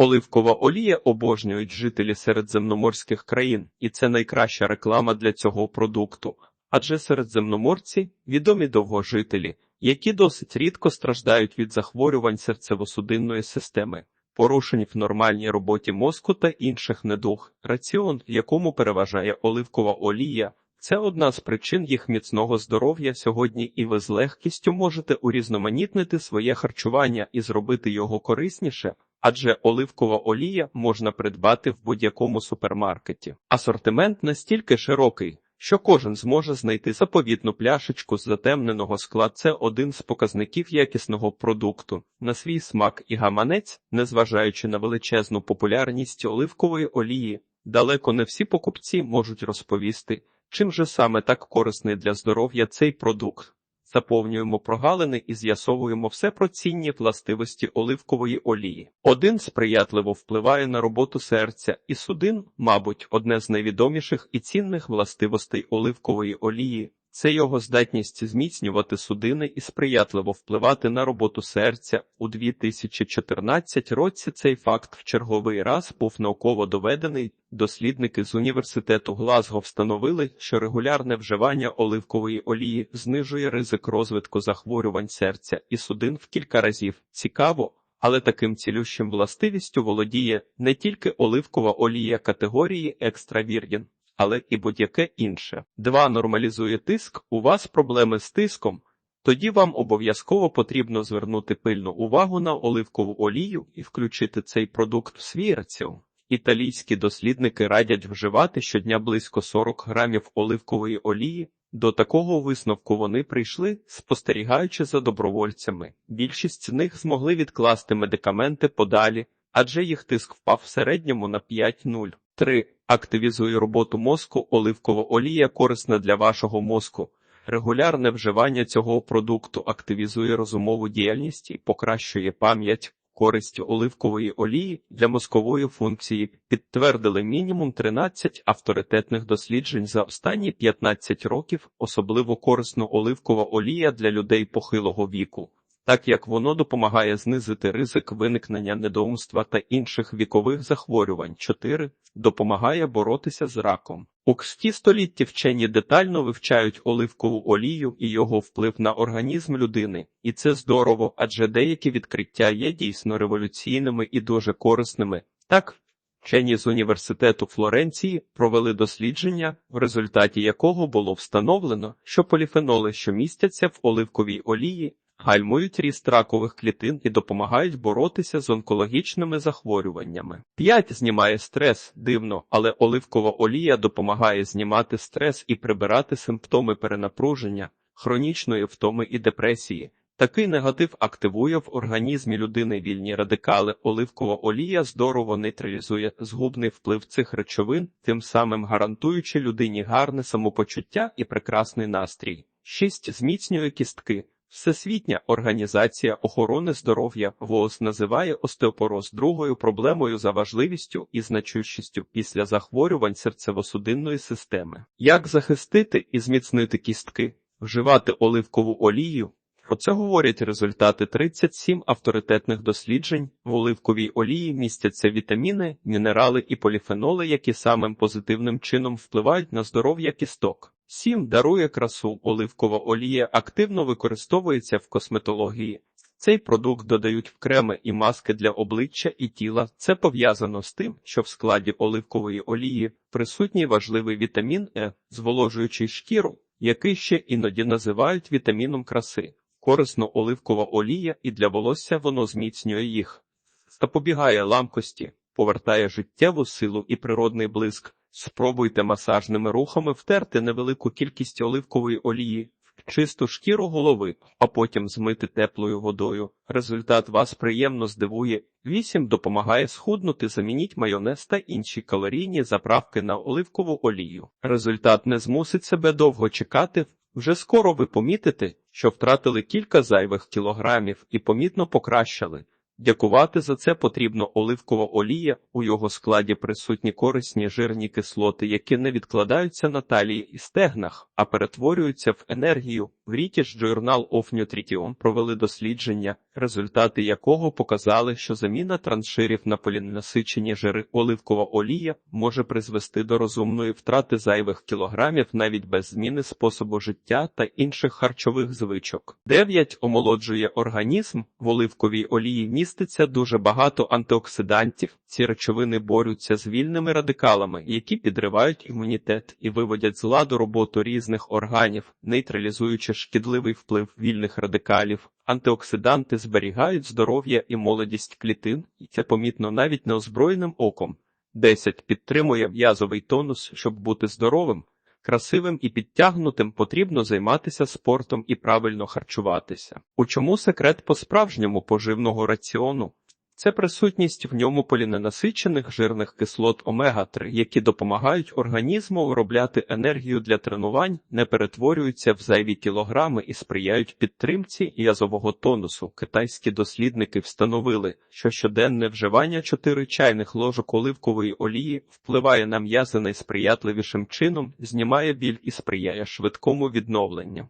Оливкова олія обожнюють жителі середземноморських країн, і це найкраща реклама для цього продукту. Адже середземноморці відомі довгожителі, які досить рідко страждають від захворювань серцево-судинної системи, порушень в нормальній роботі мозку та інших недуг. Раціон, якому переважає оливкова олія, це одна з причин їх міцного здоров'я сьогодні, і ви з легкістю можете урізноманітнити своє харчування і зробити його корисніше. Адже оливкова олія можна придбати в будь-якому супермаркеті. Асортимент настільки широкий, що кожен зможе знайти заповітну пляшечку з затемненого скла. Це один з показників якісного продукту. На свій смак і гаманець, незважаючи на величезну популярність оливкової олії, далеко не всі покупці можуть розповісти, чим же саме так корисний для здоров'я цей продукт. Заповнюємо прогалини і з'ясовуємо все про цінні властивості оливкової олії. Один сприятливо впливає на роботу серця, і судин, мабуть, одне з найвідоміших і цінних властивостей оливкової олії. Це його здатність зміцнювати судини і сприятливо впливати на роботу серця. У 2014 році цей факт в черговий раз був науково доведений. Дослідники з університету Глазго встановили, що регулярне вживання оливкової олії знижує ризик розвитку захворювань серця і судин в кілька разів. Цікаво, але таким цілющим властивістю володіє не тільки оливкова олія категорії екстравіргін, але і будь-яке інше. 2. Нормалізує тиск. У вас проблеми з тиском. Тоді вам обов'язково потрібно звернути пильну увагу на оливкову олію і включити цей продукт в свій раціон. Італійські дослідники радять вживати щодня близько 40 грамів оливкової олії. До такого висновку вони прийшли, спостерігаючи за добровольцями. Більшість з них змогли відкласти медикаменти подалі, адже їх тиск впав в середньому на 5,0. 3. Активізує роботу мозку. Оливкова олія корисна для вашого мозку. Регулярне вживання цього продукту активізує розумову діяльність і покращує пам'ять. Користь оливкової олії для мозкової функції підтвердили мінімум 13 авторитетних досліджень за останні 15 років, особливо корисна оливкова олія для людей похилого віку, так як воно допомагає знизити ризик виникнення недоумства та інших вікових захворювань. 4. Допомагає боротися з раком. У ксті столітті вчені детально вивчають оливкову олію і його вплив на організм людини, і це здорово, адже деякі відкриття є дійсно революційними і дуже корисними. Так, вчені з університету Флоренції провели дослідження, в результаті якого було встановлено, що поліфеноли, що містяться в оливковій олії, гальмують ріст ракових клітин і допомагають боротися з онкологічними захворюваннями. 5. Знімає стрес дивно, але оливкова олія допомагає знімати стрес і прибирати симптоми перенапруження, хронічної втоми і депресії. Такий негатив активує в організмі людини вільні радикали. Оливкова олія здорово нейтралізує згубний вплив цих речовин, тим самим гарантуючи людині гарне самопочуття і прекрасний настрій. 6. Зміцнює кістки. Всесвітня організація охорони здоров'я ВООЗ називає остеопороз другою проблемою за важливістю і значущістю після захворювань серцево-судинної системи. Як захистити і зміцнити кістки, вживати оливкову олію? Про це говорять результати 37 авторитетних досліджень. В оливковій олії містяться вітаміни, мінерали і поліфеноли, які самим позитивним чином впливають на здоров'я кісток. 7. Дарує красу. Оливкова олія активно використовується в косметології. Цей продукт додають в креми і маски для обличчя і тіла. Це пов'язано з тим, що в складі оливкової олії присутній важливий вітамін Е, зволожуючий шкіру, який ще іноді називають вітаміном краси. Корисно оливкова олія і для волосся воно зміцнює їх. Запобігає ламкості, повертає життєву силу і природний блиск. Спробуйте масажними рухами втерти невелику кількість оливкової олії в чисту шкіру голови, а потім змити теплою водою. Результат вас приємно здивує. 8. Допомагає схуднути, замініть майонез та інші калорійні заправки на оливкову олію. Результат не змусить себе довго чекати. Вже скоро ви помітите, що втратили кілька зайвих кілограмів і помітно покращали. Дякувати за це потрібно оливкова олія, у його складі присутні корисні жирні кислоти, які не відкладаються на талії і стегнах, а перетворюються в енергію. British Journal of Nutrition провели дослідження, результати якого показали, що заміна транширів на полінасичені жири оливкова олія може призвести до розумної втрати зайвих кілограмів навіть без зміни способу життя та інших харчових звичок. 9. омолоджує організм. В оливковій олії міститься дуже багато антиоксидантів. Ці речовини борються з вільними радикалами, які підривають імунітет і виводять з ладу роботу різних органів, нейтралізуючи шкідливий вплив вільних радикалів. Антиоксиданти зберігають здоров'я і молодість клітин, і це помітно навіть неозброєним оком. 10. Підтримує м'язовий тонус, щоб бути здоровим. Красивим і підтягнутим потрібно займатися спортом і правильно харчуватися. У чому секрет по-справжньому поживного раціону? Це присутність в ньому поліненасичених жирних кислот омега-3, які допомагають організму виробляти енергію для тренувань, не перетворюються в зайві кілограми і сприяють підтримці язового тонусу. Китайські дослідники встановили, що щоденне вживання 4 чайних ложок оливкової олії впливає на м'язи найсприятливішим чином, знімає біль і сприяє швидкому відновленню.